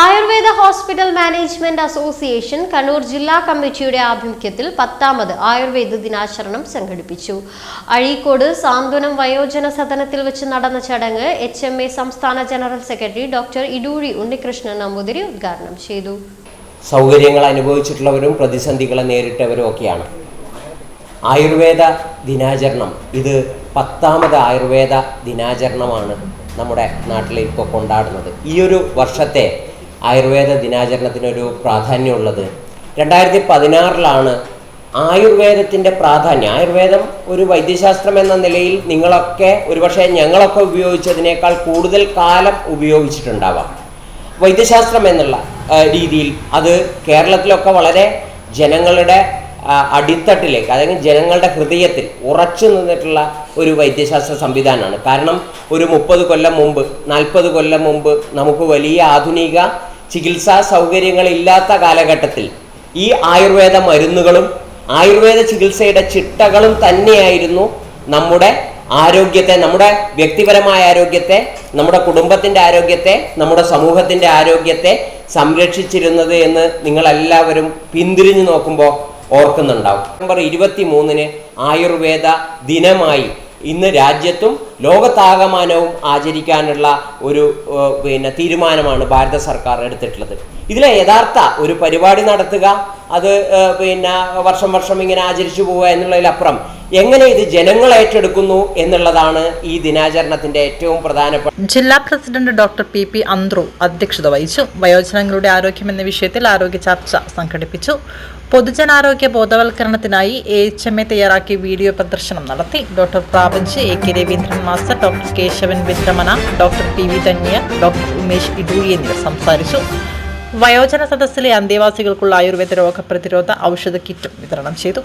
Ayurveda hospital management association Kannur ജില്ലാ കമ്മിറ്റിയുടെ ആഭിമുഖ്യത്തിൽ പത്താമത് ആയുർവേദ ദിനാചരണം സംഘടിപ്പിച്ചു. അഴീക്കോട് സാന്ത്വനം വയോജന സദനത്തിൽ വെച്ച് നടന്ന ചടങ്ങ് എച്ച് എം എ സംസ്ഥാന general secretary doctor Edoozhi Unnikrishnan Namboothiri ഉദ്ഘാടനം ചെയ്തു. സൗകര്യങ്ങൾ അനുഭവിച്ചിട്ടുള്ളവരും പ്രതിസന്ധികളെ നേരിട്ടവരും ഒക്കെയാണ്. ആയുർവേദ ദിനാചരണം ഇത് പത്താമത് ആയുർവേദ ദിനാചരണമാണ് നമ്മുടെ നാട്ടിൽ ഇപ്പോൾ കൊണ്ടാടുന്നത്. ഈ ഒരു വർഷത്തെ ആയുർവേദ ദിനാചരണത്തിനൊരു പ്രാധാന്യമുള്ളത്. രണ്ടായിരത്തി പതിനാറിലാണ് ആയുർവേദത്തിന്റെ പ്രാധാന്യം. ആയുർവേദം ഒരു വൈദ്യശാസ്ത്രം എന്ന നിലയിൽ നിങ്ങളൊക്കെ ഒരുപക്ഷെ ഞങ്ങളൊക്കെ ഉപയോഗിച്ചതിനേക്കാൾ കൂടുതൽ കാലം ഉപയോഗിച്ചിട്ടുണ്ടാവാം. വൈദ്യശാസ്ത്രം എന്നുള്ള രീതിയിൽ അത് കേരളത്തിലൊക്കെ വളരെ ജനങ്ങളുടെ അടിത്തട്ടിലേക്ക് അല്ലെങ്കിൽ ജനങ്ങളുടെ ഹൃദയത്തിൽ ഉറച്ചു നിന്നിട്ടുള്ള ഒരു വൈദ്യശാസ്ത്ര സംവിധാനമാണ്. കാരണം ഒരു മുപ്പത് കൊല്ലം മുമ്പ് നാൽപ്പത് കൊല്ലം മുമ്പ് നമുക്ക് വലിയ ആധുനിക ചികിത്സാ സൗകര്യങ്ങളില്ലാത്ത കാലഘട്ടത്തിൽ ഈ ആയുർവേദ മരുന്നുകളും ആയുർവേദ ചികിത്സയുടെ ചിട്ടകളും തന്നെയായിരുന്നു നമ്മുടെ ആരോഗ്യത്തെ നമ്മുടെ വ്യക്തിപരമായ ആരോഗ്യത്തെ നമ്മുടെ കുടുംബത്തിന്റെ ആരോഗ്യത്തെ നമ്മുടെ സമൂഹത്തിന്റെ ആരോഗ്യത്തെ സംരക്ഷിച്ചിരുന്നത് എന്ന് നിങ്ങളെല്ലാവരും പിന്തിരിഞ്ഞു നോക്കുമ്പോൾ ഓർക്കുന്നുണ്ടാവും. നവംബർ ഇരുപത്തി മൂന്നിന് ആയുർവേദ ദിനമായി ഇന്ന് രാജ്യത്തും ലോകത്താകമാനവും ആചരിക്കാനുള്ള ഒരു പിന്നെ തീരുമാനമാണ് ഭാരത സർക്കാർ എടുത്തിട്ടുള്ളത്. ഇതിലെ യഥാർത്ഥ ഒരു പരിപാടി നടത്തുക അത് പിന്നെ വർഷം വർഷം ഇങ്ങനെ ആചരിച്ചു പോവുക എന്നുള്ളതിലപ്പുറം എങ്ങനെ ഇത് ജനങ്ങൾ ഏറ്റെടുക്കുന്നു എന്നുള്ളതാണ് ഈ ദിനാചരണത്തിന്റെ ഏറ്റവും പ്രധാനപ്പെട്ട ജില്ലാ president doctor P P Anthru അധ്യക്ഷത വഹിച്ചു. വയോജനങ്ങളുടെ ആരോഗ്യം എന്ന വിഷയത്തിൽ ആരോഗ്യ ചർച്ച സംഘടിപ്പിച്ചു. പൊതുജനാരോഗ്യ ബോധവൽക്കരണത്തിനായി എ എച്ച് എം എ തയ്യാറാക്കിയ വീഡിയോ പ്രദർശനം നടത്തി. Doctor Prapanch A K Raveendran master doctor Keshavan വിദ്രമന doctor P V Dhanya doctor Umesh Iduri എന്നിവർ സംസാരിച്ചു. വയോജന സദസ്സിലെ അന്തേവാസികൾക്കുള്ള ആയുർവേദ രോഗപ്രതിരോധ ഔഷധ കിറ്റും വിതരണം ചെയ്തു.